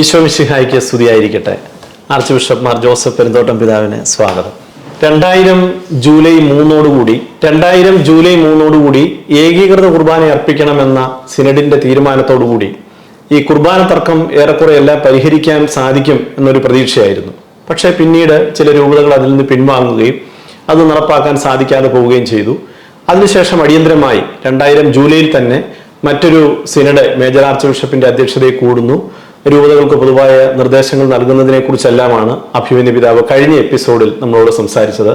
ഈശോ മിശിഹായിക്ക് സ്തുതിയായിരിക്കട്ടെ. Archbishop Mar Joseph Perumthottam പിതാവിന് സ്വാഗതം. രണ്ടായിരം ജൂലൈ മൂന്നോടുകൂടി രണ്ടായിരം ജൂലൈ മൂന്നോടുകൂടി ഏകീകൃത കുർബാന അർപ്പിക്കണമെന്ന സിനഡിന്റെ തീരുമാനത്തോടുകൂടി ഈ കുർബാന തർക്കം ഏറെക്കുറെ എല്ലാം പരിഹരിക്കാൻ സാധിക്കും എന്നൊരു പ്രതീക്ഷയായിരുന്നു. പക്ഷേ പിന്നീട് ചില രൂപതകൾ അതിൽ നിന്ന് പിൻവാങ്ങുകയും അത് നടപ്പാക്കാൻ സാധിക്കാതെ പോവുകയും ചെയ്തു. അതിനുശേഷം അടിയന്തരമായി രണ്ടായിരം ജൂലൈയിൽ തന്നെ മറ്റൊരു സിനഡ് മേജർ ആർച്ച് ബിഷപ്പിന്റെ അധ്യക്ഷതയിൽ കൂടുന്നു. രൂപതകൾക്ക് പൊതുവായ നിർദ്ദേശങ്ങൾ നൽകുന്നതിനെ കുറിച്ചെല്ലാമാണ് അഭിമന്യ പിതാവ് കഴിഞ്ഞ എപ്പിസോഡിൽ നമ്മളോട് സംസാരിച്ചത്.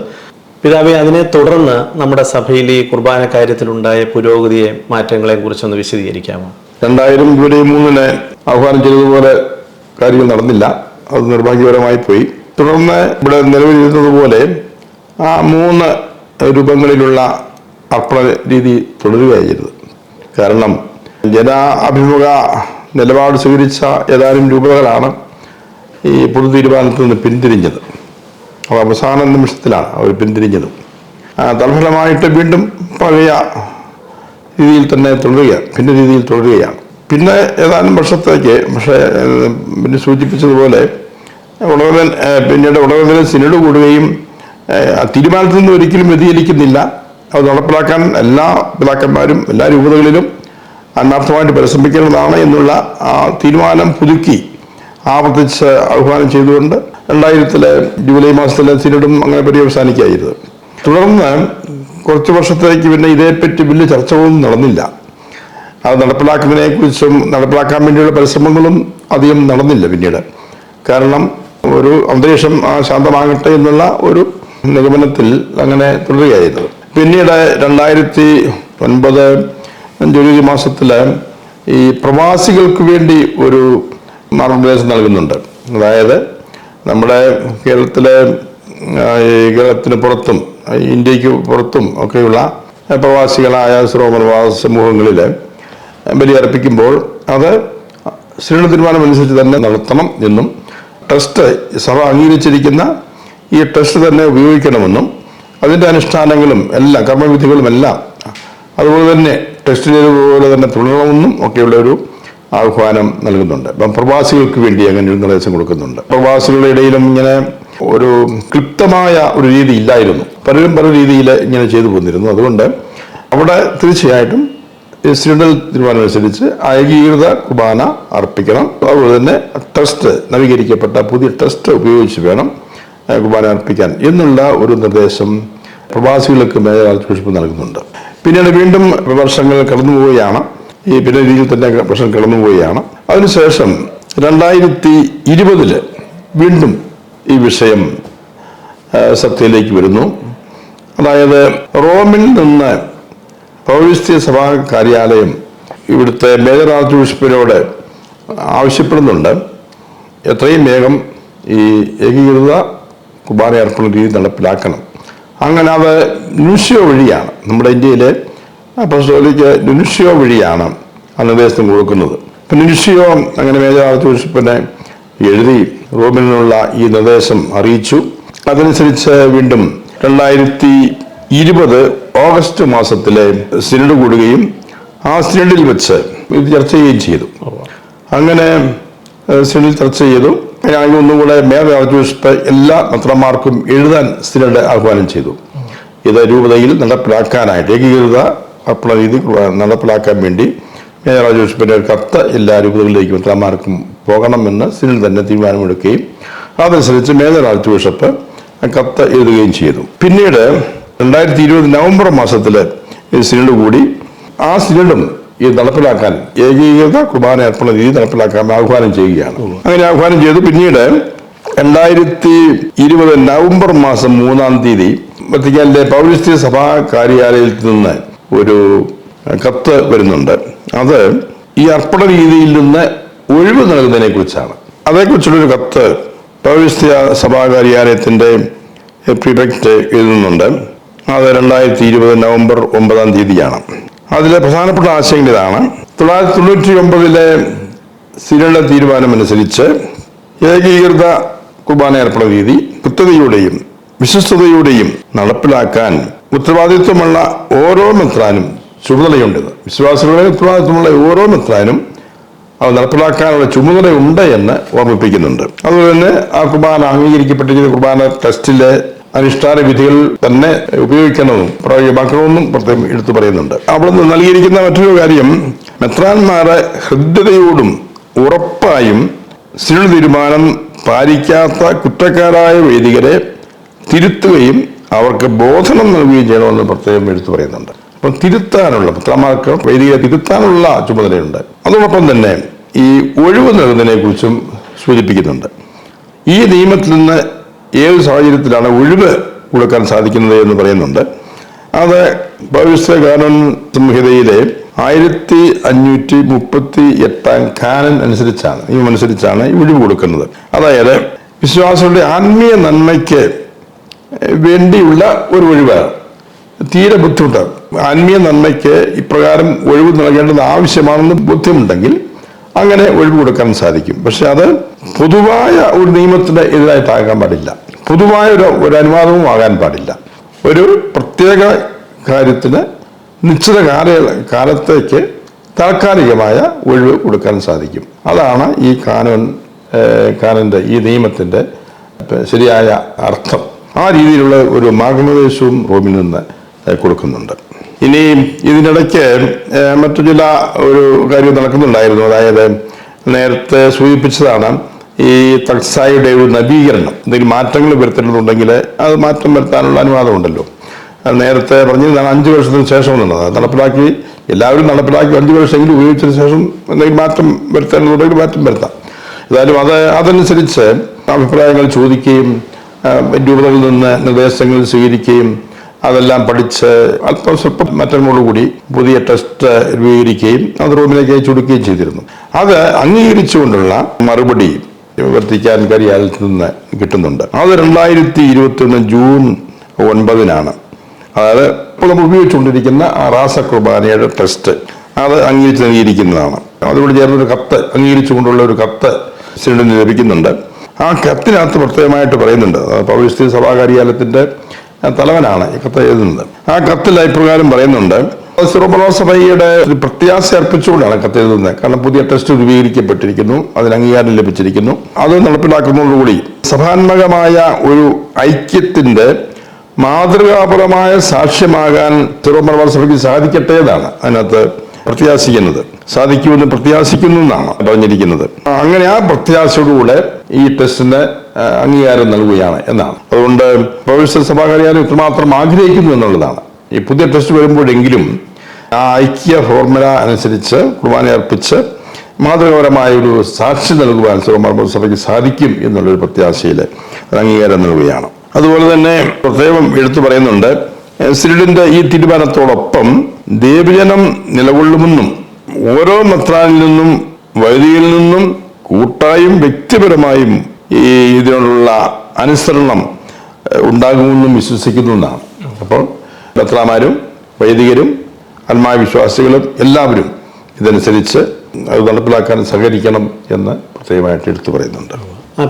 പിതാവെ അതിനെ തുടർന്ന് നമ്മുടെ സഭയിൽ ഈ കുർബാന കാര്യത്തിലുണ്ടായ പുരോഗതിയെ മാറ്റങ്ങളെ കുറിച്ചൊന്ന് വിശദീകരിക്കാമോ? രണ്ടായിരം ജൂലൈ മൂന്നിന് ആഹ്വാനം ചെയ്തതുപോലെ കാര്യങ്ങൾ നടന്നില്ല. അത് നിർഭാഗ്യപരമായി പോയി. തുടർന്ന് ഇവിടെ നിലവിലിരുന്നതുപോലെ ആ മൂന്ന് രൂപങ്ങളിലുള്ള അർപ്പണ രീതി തുടരുകയായിരുന്നു കാരണം ജനാഭിമുഖ നിലപാട് സ്വീകരിച്ച ഏതാനും രൂപതകളാണ് ഈ പൊതു തീരുമാനത്തിൽ നിന്ന് പിന്തിരിഞ്ഞത്. അത് അവസാന നിമിഷത്തിലാണ് അവർ പിന്തിരിഞ്ഞത്. തൽഫലമായിട്ട് വീണ്ടും പഴയ രീതിയിൽ തന്നെ തുടരുകയാണ് ഭിന്ന രീതിയിൽ തുടരുകയാണ്. പിന്നെ ഏതാനും വർഷത്തേക്ക് പക്ഷേ പിന്നെ സൂചിപ്പിച്ചതുപോലെ ഉടകൻ പിന്നീട് ഉടനെ സിനഡ് കൂടുകയും തീരുമാനത്തിൽ നിന്ന് ഒരിക്കലും വ്യതിചലിക്കുന്നില്ല. അത് നടപ്പിലാക്കാൻ എല്ലാ പിതാക്കന്മാരും എല്ലാ രൂപതകളിലും ആത്മാർത്ഥമായിട്ട് പരിശ്രമിക്കേണ്ടതാണ് എന്നുള്ള ആ തീരുമാനം പുതുക്കി ആവർത്തിച്ച് ആഹ്വാനം ചെയ്തുകൊണ്ട് രണ്ടായിരത്തിലെ ജൂലൈ മാസത്തിലെ സിനിഡും അങ്ങനെ പര്യവസാനിക്കായിരുന്നു. തുടർന്ന് കുറച്ച് വർഷത്തേക്ക് പിന്നെ ഇതേപ്പറ്റി വലിയ ചർച്ചകളൊന്നും നടന്നില്ല. അത് നടപ്പിലാക്കുന്നതിനെ കുറിച്ചും നടപ്പിലാക്കാൻ വേണ്ടിയുള്ള പരിശ്രമങ്ങളും അധികം നടന്നില്ല പിന്നീട്. കാരണം ഒരു അന്തരീക്ഷം ശാന്തമാകട്ടെ എന്നുള്ള ഒരു നിഗമനത്തിൽ അങ്ങനെ തുടരുകയായിരുന്നു. പിന്നീട് രണ്ടായിരത്തി ഒൻപത് ജൂലൈ മാസത്തിൽ ഈ പ്രവാസികൾക്ക് വേണ്ടി ഒരു മാർഗനിർദ്ദേശം നൽകുന്നുണ്ട്. അതായത് നമ്മുടെ കേരളത്തിലെ കേരളത്തിന് പുറത്തും ഇന്ത്യയ്ക്ക് പുറത്തും ഒക്കെയുള്ള പ്രവാസികളായ ശ്രോമനവാസ സമൂഹങ്ങളിൽ ബലിയർപ്പിക്കുമ്പോൾ അത് ശ്രീണ തീരുമാനം അനുസരിച്ച് തന്നെ നടത്തണം എന്നും ട്രസ്റ്റ് സഭ അംഗീകരിച്ചിരിക്കുന്ന ഈ ട്രസ്റ്റ് തന്നെ ഉപയോഗിക്കണമെന്നും അതിന്റെ അനുഷ്ഠാനങ്ങളും എല്ലാം കർമ്മവിധികളും എല്ലാം അതുപോലെ തന്നെ ടെസ്റ്റ് ചെയ്തതുപോലെ തന്നെ തുടരണമെന്നും ഒക്കെയുള്ള ഒരു ആഹ്വാനം നൽകുന്നുണ്ട്. അപ്പം പ്രവാസികൾക്ക് വേണ്ടി അങ്ങനെ ഒരു നിർദ്ദേശം കൊടുക്കുന്നുണ്ട്. പ്രവാസികളുടെ ഇടയിലും ഇങ്ങനെ ഒരു ക്ലിപ്തമായ ഒരു രീതി ഇല്ലായിരുന്നു. പലരും പല രീതിയിൽ ഇങ്ങനെ ചെയ്തു പോന്നിരുന്നു. അതുകൊണ്ട് അവിടെ തീർച്ചയായിട്ടും സിനഡൽ തീരുമാനം അനുസരിച്ച് ഏകീകൃത കുർബാന അർപ്പിക്കണം. അതുപോലെ തന്നെ ട്രസ്റ്റ് നവീകരിക്കപ്പെട്ട പുതിയ ട്രസ്റ്റ് ഉപയോഗിച്ച് വേണം കുർബാന അർപ്പിക്കാൻ എന്നുള്ള ഒരു നിർദ്ദേശം പ്രവാസികൾക്ക് മേജർ നൽകുന്നുണ്ട്. പിന്നീട് വീണ്ടും വർഷങ്ങൾ കടന്നുപോവുകയാണ്. ഈ പിന്നെ രീതിയിൽ തന്നെ പ്രശ്നം കടന്നുപോവുകയാണ്. അതിനുശേഷം രണ്ടായിരത്തി ഇരുപതിൽ വീണ്ടും ഈ വിഷയം സത്യയിലേക്ക് വരുന്നു. അതായത് റോമിൽ നിന്ന് പൗരസ്ത്യ സഭാ കാര്യാലയം ഇവിടുത്തെ മേജർ ആർച്ച് ബിഷപ്പിനോട് ആവശ്യപ്പെടുന്നുണ്ട്. എത്രയും വേഗം ഈ ഏകീകൃത കുർബാന അർപ്പണ രീതി നടപ്പിലാക്കണം. അങ്ങനെ അത് നുഷ്യോ വഴിയാണ്. നമ്മുടെ ഇന്ത്യയിലെ അപ്പസ്തോലിക്ക് നുഷ്യോ വഴിയാണ് ആ നിർദ്ദേശം കൊടുക്കുന്നത്. അപ്പം നുഷ്യോ അങ്ങനെ മേജർ ബിഷപ്പിനെ എഴുതി റോമിനുള്ള ഈ നിർദ്ദേശം അറിയിച്ചു. അതനുസരിച്ച് വീണ്ടും രണ്ടായിരത്തി ഇരുപത് ഓഗസ്റ്റ് മാസത്തിലെ സിനഡ് കൂടുകയും ആ സിനഡിൽ വെച്ച് ഇത് ചർച്ച ചെയ്യുകയും ചെയ്തു. അങ്ങനെ സിനഡിൽ ചർച്ച ചെയ്തു. അങ്ങനെയാണെങ്കിൽ ഒന്നും കൂടെ മേയർ ആർച്ച് എല്ലാ മെത്രന്മാർക്കും എഴുതാൻ സിനഡ് ആഹ്വാനം ചെയ്തു. ഇത് രൂപതയിൽ നടപ്പിലാക്കാനായിട്ട് ഏകീകൃത അർപ്പണ രീതി നടപ്പിലാക്കാൻ വേണ്ടി മേയർ ഒരു കത്ത് എല്ലാ രൂപതകളിലേക്കും മെത്രന്മാർക്കും പോകണമെന്ന് സിനഡ് തന്നെ തീരുമാനമെടുക്കുകയും അതനുസരിച്ച് മേജർ ആർച്ച് ബിഷപ്പ് കത്ത് എഴുതുകയും ചെയ്തു. പിന്നീട് രണ്ടായിരത്തി ഇരുപത് നവംബർ മാസത്തിൽ സിനഡ് കൂടി ആ സിനഡും ഇത് നടപ്പിലാക്കാൻ ഏകീകൃത കുർബാന അർപ്പണ രീതി നടപ്പിലാക്കാൻ ആഹ്വാനം ചെയ്യുകയാണ്. അങ്ങനെ ആഹ്വാനം ചെയ്തു. പിന്നീട് രണ്ടായിരത്തി ഇരുപത് നവംബർ മാസം മൂന്നാം തീയതി വത്തിക്കാനിലെ പൗരസ്ത്യ സഭാ കാര്യാലയത്തിൽ നിന്ന് ഒരു കത്ത് വരുന്നുണ്ട്. അത് ഈ അർപ്പണ രീതിയിൽ നിന്ന് ഒഴിവ് നൽകുന്നതിനെ കുറിച്ചാണ് അതേക്കുറിച്ചുള്ളൊരു കത്ത് പൗരസ്ത്യ സഭാ കാര്യാലയത്തിന്റെ പ്രിഫക്റ്റ് എഴുതുന്നുണ്ട്. അത് രണ്ടായിരത്തി ഇരുപത് നവംബർ ഒമ്പതാം തീയതിയാണ്. അതിലെ പ്രധാനപ്പെട്ട ആശയങ്ങൾ ഇതാണ്. തൊള്ളായിരത്തി തൊണ്ണൂറ്റി ഒമ്പതിലെ സിനഡ തീരുമാനമനുസരിച്ച് ഏകീകൃത കുർബാന ഏർപ്പെടുന്ന രീതി കൃത്യതയുടെയും വിശ്വസ്തയുടെയും നടപ്പിലാക്കാൻ ഉത്തരവാദിത്വമുള്ള ഓരോ മെത്രാനും ചുമതലയുണ്ട്. വിശ്വാസികളുടെ ഉത്തരവാദിത്വമുള്ള ഓരോ മെത്രാനും അത് നടപ്പിലാക്കാനുള്ള ചുമതലയുണ്ട് എന്ന് ഓർമ്മിപ്പിക്കുന്നുണ്ട്. അതുപോലെ തന്നെ ആ കുർബാന അംഗീകരിക്കപ്പെട്ടിരിക്കുന്ന കുർബാന ടെസ്റ്റിലെ അനുഷ്ഠാന വിധികൾ തന്നെ ഉപയോഗിക്കണമെന്നും പ്രായോഗികമാക്കണമെന്നും പ്രത്യേകം എടുത്തു പറയുന്നുണ്ട്. അവിടുന്ന് നൽകിയിരിക്കുന്ന മറ്റൊരു കാര്യം മെത്രാന്മാരെ ഹൃദ്യതയോടും ഉറപ്പായും സ്ഥിര തീരുമാനം പാലിക്കാത്ത കുറ്റക്കാരായ വേദികരെ തിരുത്തുകയും അവർക്ക് ബോധനം നൽകുകയും ചെയ്യണമെന്ന് പ്രത്യേകം എടുത്തു പറയുന്നുണ്ട്. അപ്പം തിരുത്താനുള്ള പുത്രന്മാർക്ക് വൈദികരെ തിരുത്താനുള്ള ചുമതലയുണ്ട്. അതോടൊപ്പം തന്നെ ഈ ഒഴിവ് നൽകുന്നതിനെ കുറിച്ചും സൂചിപ്പിക്കുന്നുണ്ട്. ഈ നിയമത്തിൽ നിന്ന് ഏത് സാഹചര്യത്തിലാണ് ഒഴിവ് കൊടുക്കാൻ സാധിക്കുന്നത് എന്ന് പറയുന്നുണ്ട്. അത് ഭവിഷ്യ കാനൻ സംഹിതയിലെ ആയിരത്തി അഞ്ഞൂറ്റി മുപ്പത്തി എട്ടാം കാനൻ അനുസരിച്ചാണ് നിയമം അനുസരിച്ചാണ് ഈ ഒഴിവ് കൊടുക്കുന്നത്. അതായത് വിശ്വാസികളുടെ ആത്മീയ നന്മയ്ക്ക് വേണ്ടിയുള്ള ഒരു ഒഴിവാണ് തീരെ ബുദ്ധിമുട്ട്. ആത്മീയ നന്മയ്ക്ക് ഇപ്രകാരം ഒഴിവ് നൽകേണ്ടത് ആവശ്യമാണെന്ന് ബോധ്യമുണ്ടെങ്കിൽ അങ്ങനെ ഒഴിവ് കൊടുക്കാൻ സാധിക്കും. പക്ഷെ അത് പൊതുവായ ഒരു നിയമത്തിന്റെ എതിരായിട്ടാകാൻ പാടില്ല. പൊതുവായ ഒരു ഒരു അനുവാദവും ആകാൻ പാടില്ല. ഒരു പ്രത്യേക കാര്യത്തിന് നിശ്ചിത കാല കാലത്തേക്ക് താൽക്കാലികമായ ഒഴിവ് കൊടുക്കാൻ സാധിക്കും. അതാണ് ഈ കാനോൻ കാനന്റെ ഈ നിയമത്തിന്റെ ശരിയായ അർത്ഥം. ആ രീതിയിലുള്ള ഒരു മാർഗനിർദ്ദേശവും റോമിൽ നിന്ന് കൊടുക്കുന്നുണ്ട്. ഇനി ഇതിനിടയ്ക്ക് മറ്റു ചില ഒരു കാര്യം നടക്കുന്നുണ്ടായിരുന്നു. അതായത് നേരത്തെ സൂചിപ്പിച്ചതാണ് ഈ തക്സായുടെ ഒരു നവീകരണം. എന്തെങ്കിലും മാറ്റങ്ങൾ വരുത്തേണ്ടതുണ്ടെങ്കിൽ അത് മാറ്റം വരുത്താനുള്ള അനുവാദമുണ്ടല്ലോ നേരത്തെ പറഞ്ഞിരുന്നതാണ് അഞ്ച് വർഷത്തിന് ശേഷം എന്നുള്ളത്. നടപ്പിലാക്കി എല്ലാവരും നടപ്പിലാക്കി അഞ്ച് വർഷമെങ്കിലും ഉപയോഗിച്ചതിന് ശേഷം എന്തെങ്കിലും മാറ്റം വരുത്തേണ്ടതുണ്ടെങ്കിൽ മാറ്റം വരുത്താം. ഏതായാലും അത് അതനുസരിച്ച് അഭിപ്രായങ്ങൾ ചോദിക്കുകയും രൂപതകളിൽ നിന്ന് നിർദ്ദേശങ്ങൾ സ്വീകരിക്കുകയും അതെല്ലാം പഠിച്ച് അല്പം സ്വല്പം മാറ്റങ്ങളോടുകൂടി പുതിയ ടെസ്റ്റ് രൂപീകരിക്കുകയും അത് റൂമിലേക്ക് അയച്ചു കൊടുക്കുകയും ചെയ്തിരുന്നു. അത് അംഗീകരിച്ചുകൊണ്ടുള്ള മറുപടി വർത്തിക്കാൻ കരിയാലത്തിൽ നിന്ന് കിട്ടുന്നുണ്ട്. അത് രണ്ടായിരത്തി ഇരുപത്തി ഒന്ന് ജൂൺ ഒൻപതിനാണ്. അതായത് ഇപ്പോൾ നമ്മൾ ഉപയോഗിച്ചുകൊണ്ടിരിക്കുന്ന റാസ കുർബാനയുടെ ടെസ്റ്റ് അത് അംഗീകരിച്ച് നൽകിയിരിക്കുന്നതാണ്. അതോട് ചേർന്നൊരു കത്ത് അംഗീകരിച്ചുകൊണ്ടുള്ള ഒരു കത്ത് സിലിണ്ടറിന് ലഭിക്കുന്നുണ്ട്. ആ കത്തിനകത്ത് പ്രത്യേകമായിട്ട് പറയുന്നുണ്ട്. പൗരസ്ത്രീ സഭാ കാര്യാലയത്തിന്റെ തലവനാണ് ഈ കത്ത് എഴുതുന്നത്. ആ കത്തിൽ അഭിപ്രകാരം പറയുന്നുണ്ട് സഭയുടെ ഒരു പ്രത്യാശ അർപ്പിച്ചുകൊണ്ടാണ് കത്ത് എഴുതുന്നത് കാരണം പുതിയ ടെസ്റ്റ് രൂപീകരിക്കപ്പെട്ടിരിക്കുന്നു അതിന് അംഗീകാരം ലഭിച്ചിരിക്കുന്നു. അത് നടപ്പിലാക്കുന്നതോടുകൂടി സഭാത്മകമായ ഒരു ഐക്യത്തിന്റെ മാതൃകാപരമായ സാക്ഷ്യമാകാൻ തിരുവമലബാർ സഭയ്ക്ക് സാധിക്കട്ടെ എന്നാണ് അതിനകത്ത് പ്രത്യാശിക്കുന്നത്. സാധിക്കുമെന്ന് പ്രത്യാശിക്കുന്നു എന്നാണ് പറഞ്ഞിരിക്കുന്നത്. അങ്ങനെ ആ പ്രത്യാശയോടുകൂടെ ഈ ടെസ്റ്റിന് അംഗീകാരം നൽകുകയാണ് എന്നാണ്. അതുകൊണ്ട് പ്രൊഫസർ സഭാ കാര്യാലയം ഇത്രമാത്രം ആഗ്രഹിക്കുന്നു എന്നുള്ളതാണ്. ഈ പുതിയ ടെസ്റ്റ് വരുമ്പോഴെങ്കിലും ആ ഐക്യ ഫോർമുല അനുസരിച്ച് കുർബാന അർപ്പിച്ച് മാതൃകപരമായ ഒരു സാക്ഷി നൽകുവാൻ സുറമർമ്മ സഭയ്ക്ക് സാധിക്കും എന്നുള്ളൊരു പ്രത്യാശയിൽ അംഗീകാരം നൽകുകയാണ്. അതുപോലെ തന്നെ പ്രത്യേകം എടുത്തു പറയുന്നുണ്ട് സിരിഡിന്റെ ഈ തീരുമാനത്തോടൊപ്പം ദേവജനം നിലകൊള്ളുമെന്നും ഓരോ മത്രാനിൽ നിന്നും വൈദികയിൽ നിന്നും കൂട്ടായും വ്യക്തിപരമായും ഈ ഇതിനോടുള്ള അനുസരണം ഉണ്ടാകുമെന്നും വിശ്വസിക്കുന്നു എന്നാണ്. അപ്പോൾ മത്രാമാരും വൈദികരും ആത്മായ വിശ്വാസികളും എല്ലാവരും ഇതനുസരിച്ച് അത് നടപ്പിലാക്കാൻ സഹകരിക്കണം എന്ന് പ്രത്യേകമായിട്ട് എടുത്തു പറയുന്നുണ്ട്.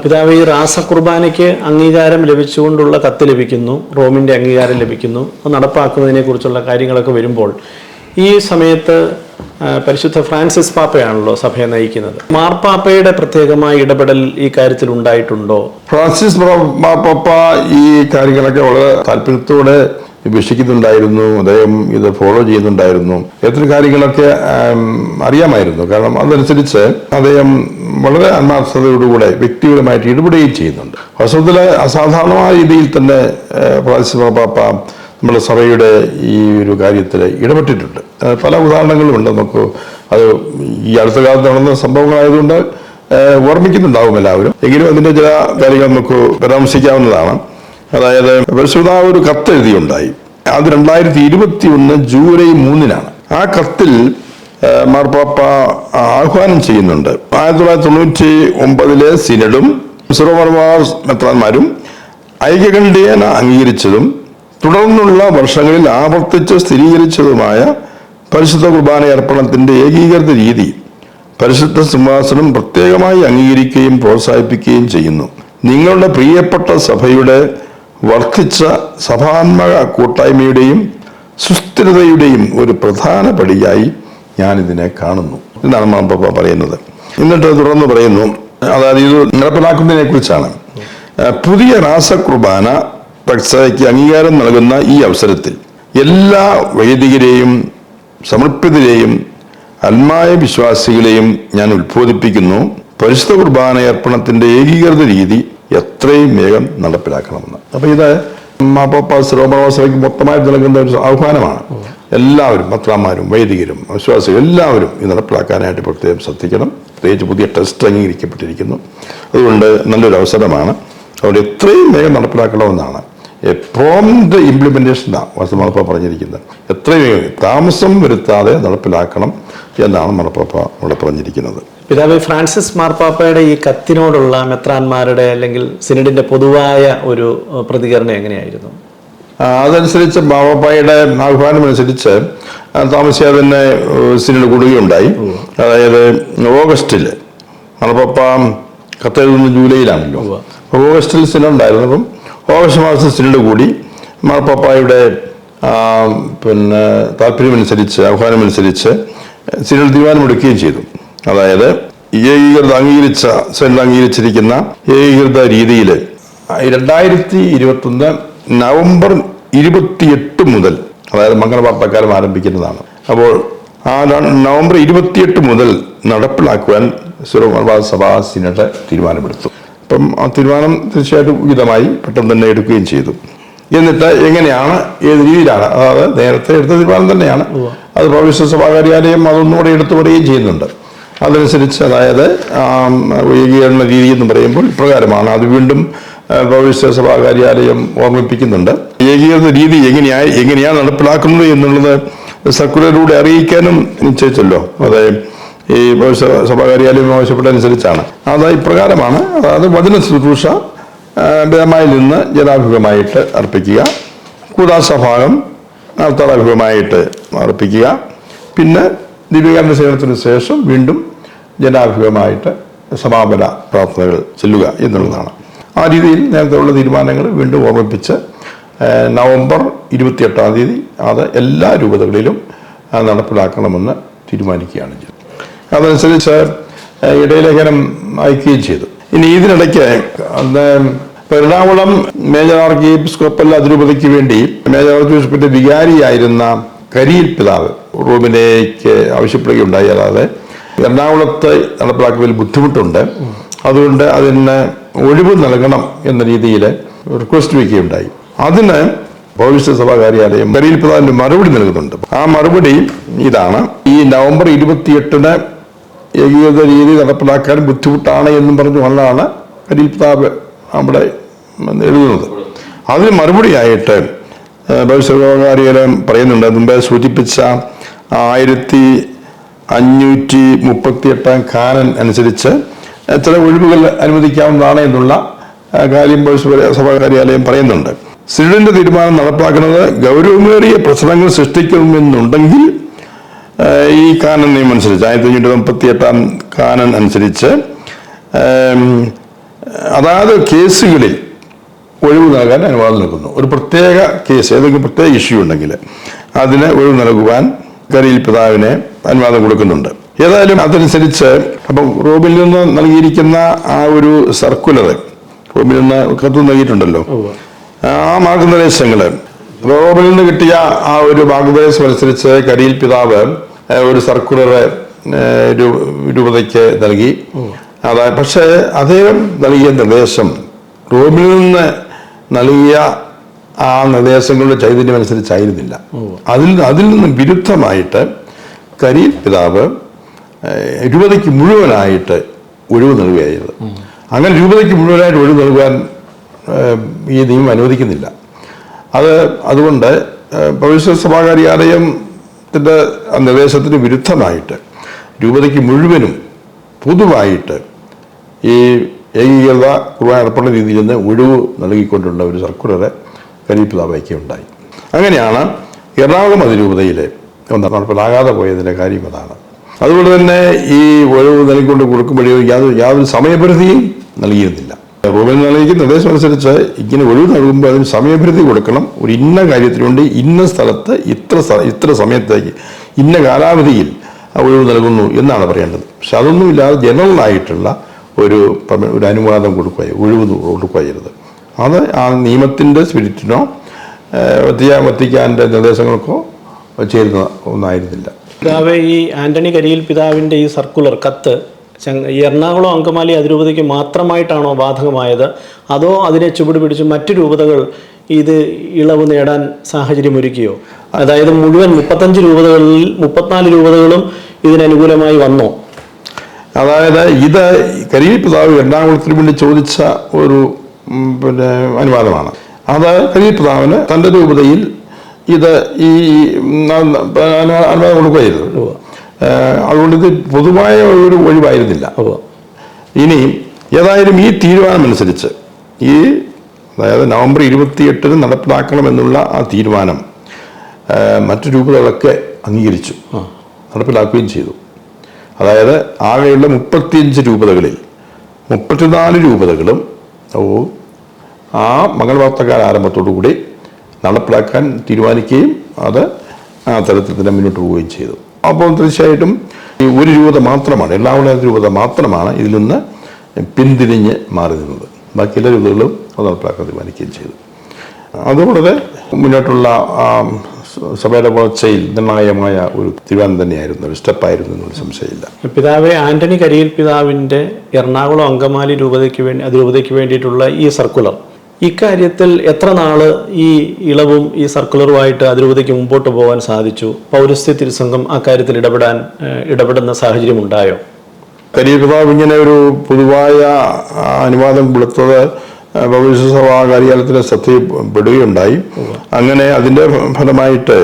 പിതാവ് ഈ റാസ കുർബാനയ്ക്ക് അംഗീകാരം ലഭിച്ചുകൊണ്ടുള്ള കത്ത് ലഭിക്കുന്നു റോമിന്റെ അംഗീകാരം ലഭിക്കുന്നു. അത് നടപ്പാക്കുന്നതിനെ കുറിച്ചുള്ള കാര്യങ്ങളൊക്കെ വരുമ്പോൾ ഈ സമയത്ത് പരിശുദ്ധ ഫ്രാൻസിസ് പാപ്പയാണല്ലോ സഭയെ നയിക്കുന്നത്. മാർപ്പാപ്പയുടെ പ്രത്യേകമായ ഇടപെടൽ ഈ കാര്യത്തിൽ ഉണ്ടായിട്ടുണ്ടോ? ഫ്രാൻസിസ് മാർപ്പാപ്പ ഈ കാര്യങ്ങളൊക്കെ വളരെ താല്പര്യത്തോടെ വീക്ഷിക്കുന്നുണ്ടായിരുന്നു അദ്ദേഹം ഇത് ഫോളോ ചെയ്യുന്നുണ്ടായിരുന്നു. എത്ര കാര്യങ്ങളൊക്കെ അറിയാമായിരുന്നു. കാരണം അതനുസരിച്ച് അദ്ദേഹം വളരെ ആത്മാർത്ഥതയോടുകൂടെ വ്യക്തിപരമായിട്ട് ഇടപെടുകയും ചെയ്യുന്നുണ്ട്. വാസ്തവത്തിൽ അസാധാരണമായ രീതിയിൽ തന്നെ ഫ്രാൻസിസ് മാപ്പാപ്പ നമ്മുടെ സഭയുടെ ഈ ഒരു കാര്യത്തിൽ ഇടപെട്ടിട്ടുണ്ട്. പല ഉദാഹരണങ്ങളുമുണ്ട് നമുക്ക് അത് ഈ അടുത്ത കാലത്ത് നടന്ന സംഭവങ്ങളായതുകൊണ്ട് ഓർമ്മിക്കുന്നുണ്ടാവും എല്ലാവരും. എങ്കിലും അതിന്റെ ചില കാര്യങ്ങൾ നമുക്ക് പരാമർശിക്കാവുന്നതാണ്. അതായത് പരിശുദ്ധ ഒരു കത്ത് എഴുതിയുണ്ടായി. അത് രണ്ടായിരത്തി ഇരുപത്തി ഒന്ന് ജൂലൈ മൂന്നിനാണ്. ആ കത്തിൽ മാർപ്പാപ്പ ആഹ്വാനം ചെയ്യുന്നുണ്ട്. ആയിരത്തി തൊള്ളായിരത്തി തൊണ്ണൂറ്റി ഒമ്പതിലെ സിനഡും മെത്രാന്മാരും ഐക്യകണ്ഠേന അംഗീകരിച്ചതും തുടർന്നുള്ള വർഷങ്ങളിൽ ആവർത്തിച്ച് സ്ഥിരീകരിച്ചതുമായ പരിശുദ്ധ കുർബാന അർപ്പണത്തിന്റെ ഏകീകൃത രീതി പരിശുദ്ധ സിംഹാസനം പ്രത്യേകമായി അംഗീകരിക്കുകയും പ്രോത്സാഹിപ്പിക്കുകയും ചെയ്യുന്നു. നിങ്ങളുടെ പ്രിയപ്പെട്ട സഭയുടെ വർദ്ധിച്ച സഭാത്മക കൂട്ടായ്മയുടെയും സുസ്ഥിരതയുടെയും ഒരു പ്രധാന പടിയായി ഞാൻ ഇതിനെ കാണുന്നു എന്നാണ് മാമ്പപ്പ പറയുന്നത്. എന്നിട്ട് തുടർന്ന് പറയുന്നു അതായത് ഇത് നടപ്പിലാക്കുന്നതിനെ കുറിച്ചാണ് പുതിയ രാസകുർബാന പ്രക്സയ്ക്ക് അംഗീകാരം നൽകുന്ന ഈ അവസരത്തിൽ എല്ലാ വൈദികരെയും സമർപ്പിതരെയും അന്മായ വിശ്വാസികളെയും ഞാൻ ഉത്ബോധിപ്പിക്കുന്നു. പരിശുദ്ധ കുർബാന അർപ്പണത്തിന്റെ ഏകീകൃത രീതി എത്രയും വേഗം നടപ്പിലാക്കണമെന്ന്. അപ്പൊ ഇത് ശ്രോമസഭയ്ക്ക് മൊത്തമായിട്ട് നൽകുന്ന ഒരു ആഹ്വാനമാണ്. എല്ലാവരും പത്രാമാരും വൈദികരും വിശ്വാസികളും എല്ലാവരും ഇത് നടപ്പിലാക്കാനായിട്ട് പ്രത്യേകം ശ്രദ്ധിക്കണം. പ്രത്യേകിച്ച് പുതിയ ടെസ്റ്റ് അംഗീകരിക്കപ്പെട്ടിരിക്കുന്നു. അതുകൊണ്ട് നല്ലൊരു അവസരമാണ്. അതുകൊണ്ട് എത്രയും വേഗം നടപ്പിലാക്കണമെന്നാണ് പ്രോംഡ് ഇംപ്ലിമെന്റേഷനാണ് മണപ്പ പറഞ്ഞിരിക്കുന്നത്. എത്രയും താമസം വരുത്താതെ നടപ്പിലാക്കണം എന്നാണ് മണപ്പാപ്പ ഇവിടെ പറഞ്ഞിരിക്കുന്നത്. പിതാവ് ഫ്രാൻസിസ് മാർപ്പാപ്പയുടെ ഈ കത്തിനോടുള്ള മെത്രാന്മാരുടെ അല്ലെങ്കിൽ സിനഡിന്റെ പൊതുവായ ഒരു പ്രതികരണം എങ്ങനെയായിരുന്നു? അതനുസരിച്ച് മാർപ്പാപ്പയുടെ ആഹ്വാനം അനുസരിച്ച് ആ, താമസിയാതെ തന്നെ സിനിഡ് കൂടുകയുണ്ടായി. അതായത് ഓഗസ്റ്റിൽ മണപ്പാപ്പ കത്തെഴുതുന്ന ജൂലൈയിലാണല്ലോ. ഓഗസ്റ്റിൽ സിനഡ് ഉണ്ടായിരുന്നു അപ്പം ഓഗസ്റ്റ് മാസത്തിൽ സിനഡ് കൂടി മാർപ്പാപ്പായുടെ പിന്നെ താല്പര്യമനുസരിച്ച് ആഹ്വാനമനുസരിച്ച് സിനഡ് തീരുമാനമെടുക്കുകയും ചെയ്തു. അതായത് ഏകീകൃത അംഗീകരിച്ച സിനഡ് അംഗീകരിച്ചിരിക്കുന്ന ഏകീകൃത രീതിയിൽ രണ്ടായിരത്തി ഇരുപത്തൊന്ന് നവംബർ ഇരുപത്തിയെട്ട് മുതൽ അതായത് മംഗളവാർത്തക്കാലം ആരംഭിക്കുന്നതാണ്. അപ്പോൾ ആ നവംബർ ഇരുപത്തിയെട്ട് മുതൽ നടപ്പിലാക്കുവാൻ സിറോ സഭാ സിനഡ് തീരുമാനമെടുത്തു. അപ്പം ആ തീരുമാനം തീർച്ചയായിട്ടും ഉചിതമായി പെട്ടെന്ന് തന്നെ എടുക്കുകയും ചെയ്തു. എന്നിട്ട് എങ്ങനെയാണ് ഏത് രീതിയിലാണ് അതായത് നേരത്തെ എടുത്ത തീരുമാനം തന്നെയാണ്. അത് പ്രവിശ്യ സഭാ കാര്യാലയം അതൊന്നുകൂടെ എടുത്തു പറയുകയും ചെയ്യുന്നുണ്ട്. അതനുസരിച്ച് അതായത് ഏകീകരണ രീതി എന്ന് പറയുമ്പോൾ ഇപ്രകാരമാണ്. അത് വീണ്ടും പ്രവിശ്യ സഭാ കാര്യാലയം ഓർമ്മിപ്പിക്കുന്നുണ്ട്. ഏകീകരണ രീതി എങ്ങനെയായി എങ്ങനെയാണ് നടപ്പിലാക്കുന്നത് എന്നുള്ളത് സർക്കുലറിലൂടെ അറിയിക്കാനും നിശ്ചയിച്ചല്ലോ. അതെ. ഈ സഭാ കാര്യാലയം ആവശ്യപ്പെട്ടതനുസരിച്ചാണ്. അത് ഇപ്രകാരമാണ്. അതായത് വചന ശുശ്രൂഷ ഭേദമായി നിന്ന് ജനാഭിമുഖമായിട്ട് അർപ്പിക്കുക. കൂതാശ ഭാഗം നടത്താഭിമുഖമായിട്ട് അർപ്പിക്കുക. പിന്നെ ദിവ്യകരണ സേവനത്തിന് ശേഷം വീണ്ടും ജനാഭിമുഖമായിട്ട് സമാപന പ്രാർത്ഥനകൾ ചെല്ലുക എന്നുള്ളതാണ്. ആ രീതിയിൽ നേരത്തെ ഉള്ള തീരുമാനങ്ങൾ വീണ്ടും ഓർമ്മിപ്പിച്ച് നവംബർ ഇരുപത്തിയെട്ടാം തീയതി അത് എല്ലാ രൂപതകളിലും നടപ്പിലാക്കണമെന്ന് തീരുമാനിക്കുകയാണ് അതനുസരിച്ച് ഇടയിലേഖനം അയക്കുകയും ചെയ്തു. ഇനി ഇതിനിടയ്ക്ക് എറണാകുളം മേജർ ആർക്കി എപ്പിസ്കോപ്പൽ അതിരൂപതയ്ക്ക് വേണ്ടി മേജർ ബിഷപ്പിന്റെ വികാരിയായിരുന്ന കരിയിൽ പിതാവ് റൂമിലേക്ക് ആവശ്യപ്പെടുകയുണ്ടായി അല്ലാതെ എറണാകുളത്ത് നടപ്പിലാക്കുന്നതിൽ ബുദ്ധിമുട്ടുണ്ട്. അതുകൊണ്ട് അതിന് ഒഴിവ് നൽകണം എന്ന രീതിയിൽ റിക്വസ്റ്റ് വയ്ക്കുകയുണ്ടായി. അതിന് ഭവിഷ്യ സഭാ കാര്യാലയം കരിയിൽ പിതാവിന്റെ മറുപടി നൽകുന്നുണ്ട്. ആ മറുപടി ഇതാണ്. ഈ നവംബർ ഇരുപത്തിയെട്ടിന് ഏകീകൃത രീതി നടപ്പിലാക്കാൻ ബുദ്ധിമുട്ടാണ് എന്നും പറഞ്ഞു വന്നാണ് പ്രതാപ് അവിടെ എഴുതുന്നത്. അതിന് മറുപടിയായിട്ട് ഭവിഷ്യകാര്യം പറയുന്നുണ്ട് മുമ്പേ സൂചിപ്പിച്ച ആയിരത്തി അഞ്ഞൂറ്റി മുപ്പത്തി എട്ടാം കാനൻ അനുസരിച്ച് ചില ഒഴിവുകൾ അനുവദിക്കാവുന്നതാണ് എന്നുള്ള കാര്യം സഭാ കാര്യാലയം പറയുന്നുണ്ട്. സിഡിന്റെ തീരുമാനം നടപ്പാക്കുന്നത് ഗൗരവമേറിയ പ്രശ്നങ്ങൾ സൃഷ്ടിക്കുമെന്നുണ്ടെങ്കിൽ ഈ കാനൻ നിയമം അനുസരിച്ച് ആയിരത്തി അഞ്ഞൂറ്റി മുപ്പത്തി എട്ടാം കാനൻ അനുസരിച്ച് അതാത് കേസുകളിൽ ഒഴിവ് നൽകാൻ അനുവാദം നൽകുന്നു. ഒരു പ്രത്യേക കേസ് ഏതെങ്കിലും പ്രത്യേക ഇഷ്യൂ ഉണ്ടെങ്കിൽ അതിന് ഒഴിവ് നൽകുവാൻ കരിയിൽ പിതാവിനെ അനുവാദം കൊടുക്കുന്നുണ്ട്. ഏതായാലും അതനുസരിച്ച് അപ്പം റോബിൽ നിന്ന് നൽകിയിരിക്കുന്ന ആ ഒരു സർക്കുലർ റോബിൽ നിന്ന് കത്ത് നൽകിയിട്ടുണ്ടല്ലോ. ആ മാർഗനിർദ്ദേശങ്ങൾ റോബിൽ നിന്ന് കിട്ടിയ ആ ഒരു മാർഗനിർദ്ദേശം അനുസരിച്ച് കരിയിൽ പിതാവ് ഒരു സർക്കുലർ രൂപതയ്ക്ക് നൽകി. അതായത് പക്ഷേ അദ്ദേഹം നൽകിയ നിർദ്ദേശം റോമിൽ നിന്ന് നൽകിയ ആ നിർദ്ദേശങ്ങളുടെ ചൈതന്യം അനുസരിച്ചായിരുന്നില്ല അതിൽ അതിൽ നിന്ന് വിരുദ്ധമായിട്ട് കരി പിതാവ് രൂപതയ്ക്ക് മുഴുവനായിട്ട് ഒഴിവ് നൽകുകയായിരുന്നു. അങ്ങനെ രൂപതയ്ക്ക് മുഴുവനായിട്ട് ഒഴിവ് നൽകാൻ ഈ നിയമം അനുവദിക്കുന്നില്ല. അത് അതുകൊണ്ട് ഏഹ്, ഭവിഷ്യ കാര്യാലയത്തിന്റെ നിർദ്ദേശത്തിന് വിരുദ്ധമായിട്ട് രൂപതയ്ക്ക് മുഴുവനും പൊതുവായിട്ട് ഈ ഏകീകൃത കുർബാന അർപ്പണ രീതിയിൽ നിന്ന് ഒഴിവ് നൽകിക്കൊണ്ടുള്ള ഒരു സർക്കുലർ കരിപ്പിതാവയ്ക്കുണ്ടായി അങ്ങനെയാണ് എറണാകുളം അതിരൂപതയിൽ ഒന്ന് നടപ്പിലാകാതെ പോയതിന്റെ കാര്യം അതാണ്. അതുകൊണ്ട് തന്നെ ഈ ഒഴിവ് നൽകിക്കൊണ്ട് കൊടുക്കുമ്പോഴേ യാതൊരു യാതൊരു സമയപരിധിയും നൽകിയിരുന്നില്ല. റൂമിൽ നൽകിയ നിർദ്ദേശം അനുസരിച്ച് ഇങ്ങനെ ഒഴിവ് നൽകുമ്പോൾ അതിന് സമയപരിധി കൊടുക്കണം. ഒരു ഇന്ന കാര്യത്തിനുവേണ്ടി ഇന്ന സ്ഥലത്ത് ഇത്ര ഇത്ര സമയത്തേക്ക് ഇന്ന കാലാവധിയിൽ ഒഴിവ് നൽകുന്നു എന്നാണ് പറയേണ്ടത്. പക്ഷെ അതൊന്നുമില്ലാതെ ജനറൽ ആയിട്ടുള്ള ഒരു ഒരു അനുവാദം കൊടുക്കുക ഒഴിവ് കൊടുക്കുകയരുത് അത് ആ നിയമത്തിന്റെ സ്പിരിറ്റിനോ വത്തിക്കാൻ വത്തിക്കാന്റെ നിർദ്ദേശങ്ങൾക്കോ ചേരുന്ന ഒന്നായിരുന്നില്ല. പിതാവ് ഈ ആന്റണി കരിയിൽ പിതാവിന്റെ ഈ സർക്കുലർ കത്ത് ഈ എറണാകുളം അങ്കമാലി അതിരൂപതയ്ക്ക് മാത്രമായിട്ടാണോ ബാധകമായത്? അതോ അതിനെ ചുവട് പിടിച്ച് മറ്റു രൂപതകൾ ഇത് ഇളവ് നേടാൻ സാഹചര്യമൊരുക്കിയോ? അതായത് മുഴുവൻ മുപ്പത്തഞ്ച് രൂപതകളിൽ മുപ്പത്തിനാല് രൂപതകളും ഇതിനനുകൂലമായി വന്നോ. അതായത് ഇത് കരിയിൽ പിതാവ് എറണാകുളത്തിന് വേണ്ടി ചോദിച്ച ഒരു പിന്നെ അനുവാദമാണ്. അത് കരിയിൽ പിതാവിന് തന്റെ രൂപതയിൽ ഇത് ഈ അനുവാദം കൊടുക്കുകയായിരുന്നു. അതുകൊണ്ട് ഇത് പൊതുവായ ഒരു ഒഴിവായിരുന്നില്ല. ഇനി ഏതായാലും ഈ തീരുമാനമനുസരിച്ച് ഈ അതായത് നവംബർ ഇരുപത്തിയെട്ടിന് നടപ്പിലാക്കണമെന്നുള്ള ആ തീരുമാനം മറ്റു രൂപതകളൊക്കെ അംഗീകരിച്ചു. നടപ്പിലാക്കുകയും ചെയ്തു. അതായത് ആകെയുള്ള മുപ്പത്തിയഞ്ച് രൂപതകളിൽ മുപ്പത്തിനാല് രൂപതകളും ഓ ആ മംഗളവാർത്തക്കാല ആരംഭത്തോടു കൂടി നടപ്പിലാക്കാൻ തീരുമാനിക്കുകയും അത് ആ തരത്തിൽ തന്നെ മുന്നോട്ട് പോവുകയും ചെയ്തു. അപ്പോൾ തീർച്ചയായിട്ടും ഈ ഒരു രൂപത മാത്രമാണ് എല്ലാവരുടെ രൂപത മാത്രമാണ് ഇതിൽ നിന്ന് പിന്തിരിഞ്ഞ് മാറി നിന്നത്. ബാക്കി എല്ലാ രൂപതകളും അത് നടപ്പിലാക്കാൻ തീരുമാനിക്കുകയും ചെയ്തു. അത് വളരെ മുന്നോട്ടുള്ള സഭയുടെ വളർച്ചയിൽ നിർണായകമായ ഒരു തീരുമാനം തന്നെയായിരുന്നു. ഒരു സ്റ്റെപ്പായിരുന്നു എന്നൊരു സംശയമില്ല. പിതാവെ ആന്റണി കരിയിൽ പിതാവിന്റെ എറണാകുളം അങ്കമാലി രൂപതയ്ക്ക് വേണ്ടി അതിരൂപതയ്ക്ക് വേണ്ടിയിട്ടുള്ള ഈ സർക്കുലർ ഇക്കാര്യത്തിൽ എത്ര നാൾ ഈ ഇളവും ഈ സർക്കുലറുമായിട്ട് അതിരൂപതയ്ക്ക് മുമ്പോട്ട് പോകാൻ സാധിച്ചു? പൗരസ്ത്യ തിരുസംഘം അക്കാര്യത്തിൽ ഇടപെടാൻ ഇടപെടുന്ന സാഹചര്യം ഉണ്ടായോ? കരിയപിതാവ് ഇങ്ങനെ ഒരു പൊതുവായ അനുവാദം കൊടുത്തത് ഭവിഷ്യസഭാ കാര്യാലയത്തിലെ ശ്രദ്ധയിൽപ്പെടുകയുണ്ടായി അങ്ങനെ അതിന്റെ ഫലമായിട്ട്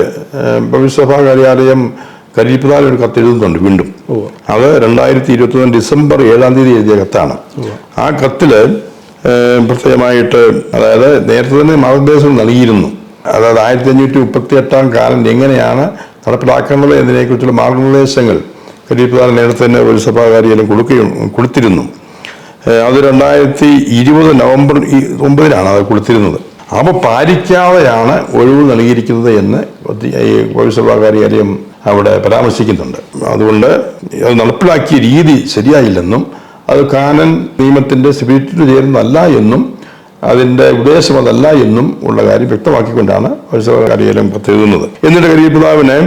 ഭവിഷ്യസഭാ കാര്യാലയം കരിയപിതാവിന് ഒരു കത്തെഴുതുന്നുണ്ട് വീണ്ടും. അത് രണ്ടായിരത്തി ഇരുപത്തി ഒന്ന് ഡിസംബർ ഏഴാം തീയതി എഴുതിയ കത്താണ്. ആ കത്തിൽ പ്രത്യേകമായിട്ട് അതായത് നേരത്തെ തന്നെ മാർഗനിർദ്ദേശം നൽകിയിരുന്നു. അതായത് ആയിരത്തി അഞ്ഞൂറ്റി മുപ്പത്തി എട്ടാം കാലം എങ്ങനെയാണ് നടപ്പിലാക്കേണ്ടത് എന്നതിനെക്കുറിച്ചുള്ള മാർഗനിർദ്ദേശങ്ങൾ കരിയപ്രധാന നേരത്തെ തന്നെ ഒരു സഭാകാരിയെല്ലാം കൊടുക്കുകയും കൊടുത്തിരുന്നു. അത് രണ്ടായിരത്തി ഇരുപത് നവംബർ ഒമ്പതിനാണ് അത് കൊടുത്തിരുന്നത്. അപ്പോൾ പാലിക്കാതെയാണ് ഒഴിവ് നൽകിയിരിക്കുന്നത് എന്ന് ഈ ഭവിഷ്യസഭാകാരികാര്യം അവിടെ പരാമർശിക്കുന്നുണ്ട്. അതുകൊണ്ട് അത് നടപ്പിലാക്കിയ രീതി ശരിയായില്ലെന്നും അത് കാനൻ നിയമത്തിന്റെ സ്പിരിറ്റിന് ചേരുന്നതല്ല എന്നും അതിന്റെ ഉദ്ദേശം അതല്ല എന്നും ഉള്ള കാര്യം വ്യക്തമാക്കിക്കൊണ്ടാണ് ഭവിഷ്യസഭാകാരികാര്യം കത്തെഴുതുന്നത്. എന്നിട്ട് കരിയപിതാവിനെ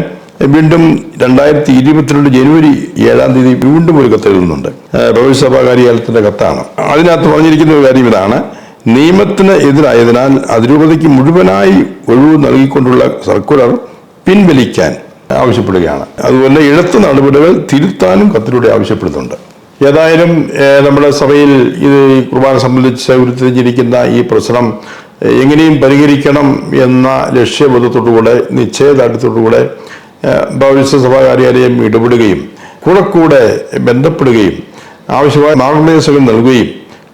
വീണ്ടും രണ്ടായിരത്തി ഇരുപത്തിരണ്ട് ജനുവരി ഏഴാം തീയതി വീണ്ടും ഒരു കത്ത് എഴുതുന്നുണ്ട്. പ്രവേശസഭാ കാര്യാലയത്തിന്റെ കത്താണ്. അതിനകത്ത് പറഞ്ഞിരിക്കുന്ന കാര്യം ഇതാണ്. നിയമത്തിന് എതിരായതിനാൽ അതിരൂപതയ്ക്ക് മുഴുവനായി ഒഴിവ് നൽകിക്കൊണ്ടുള്ള സർക്കുലർ പിൻവലിക്കാൻ ആവശ്യപ്പെടുകയാണ്. അതുപോലെ ഇഴത്ത് നടപടികൾ തിരുത്താനും കത്തിലൂടെ ആവശ്യപ്പെടുന്നുണ്ട്. ഏതായാലും നമ്മുടെ സഭയിൽ ഇത് കുർബാന സംബന്ധിച്ച് ഉരുത്തിരിഞ്ഞിരിക്കുന്ന ഈ പ്രശ്നം എങ്ങനെയും പരിഹരിക്കണം എന്ന ലക്ഷ്യബോധത്തോടുകൂടെ നിശ്ചയദാർഢ്യത്തോടുകൂടെ ഭവിഷ്യ സഭാ കാര്യാലയം ഇടപെടുകയും കൂടെ കൂടെ ബന്ധപ്പെടുകയും ആവശ്യമായ മാർഗനിർദ്ദേശങ്ങൾ നൽകുകയും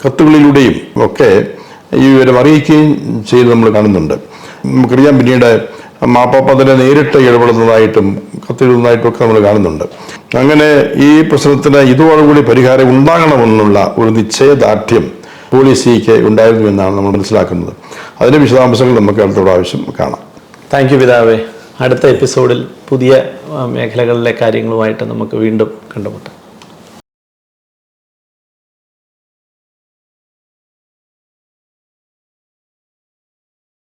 കത്തുകളിലൂടെയും ഒക്കെ ഈ വിവരം അറിയിക്കുകയും ചെയ്ത് നമ്മൾ കാണുന്നുണ്ട്. നമുക്കറിയാം പിന്നീട് മാപ്പാപ്പ തന്നെ നേരിട്ട് ഇടപെടുന്നതായിട്ടും കത്തെഴുതുന്നതായിട്ടും ഒക്കെ നമ്മൾ കാണുന്നുണ്ട്. അങ്ങനെ ഈ പ്രശ്നത്തിന് ഇതോടുകൂടി പരിഹാരം ഉണ്ടാകണമെന്നുള്ള ഒരു നിശ്ചയദാർഢ്യം പോളിസിക്ക് ഉണ്ടായിരുന്നു എന്നാണ് നമ്മൾ മനസ്സിലാക്കുന്നത്. അതിന്റെ വിശദാംശങ്ങൾ നമുക്ക് അടുത്ത ആവശ്യം കാണാം. താങ്ക് യു പിതാവേ. അടുത്ത എപ്പിസോഡിൽ പുതിയ മേഖലകളിലെ കാര്യങ്ങളുമായിട്ട് നമുക്ക് വീണ്ടും കണ്ടുമുട്ടാം.